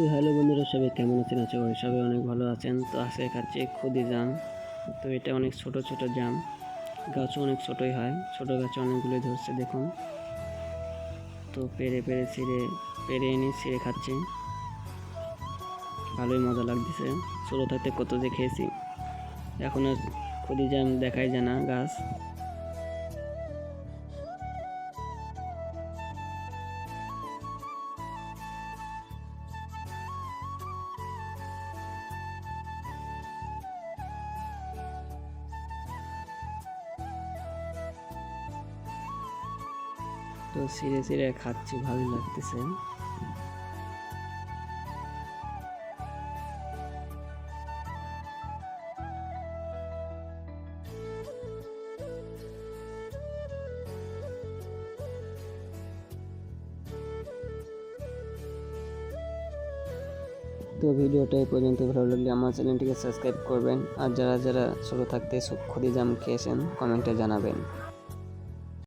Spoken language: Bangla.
তো হ্যালো বন্ধুরা, সবাই কেমন আছেন? আশা করি সবাই অনেক ভালো আছেন। তো আজকে খাচ্ছি খুদি জাম। তো এটা অনেক ছোট ছোট জাম। গাছও অনেক ছোটই হয়। ছোট গাছে অনেকগুলো ধরছে, দেখুন। তো পেরে পেরে, ছিঁড়ে, পেরে এনে ছিঁড়ে খাচ্ছি। ভালোই মজা লাগতেছে। ছোটো থাকতে কত যে খেয়েছি। এখন আর খুদি জাম দেখাই যায় না গাছ। তো ছিঁড়ে ছিঁড়ে খাচ্ছি, ভালোই লাগতেছে। তো ভিডিওটা এই পর্যন্ত ভালো লাগলে আমার চ্যানেলটিকে সাবস্ক্রাইব করবেন। আর যারা যারা ছোটো থাকতে খুদি জাম খেয়েছেন, কমেন্টে জানাবেন।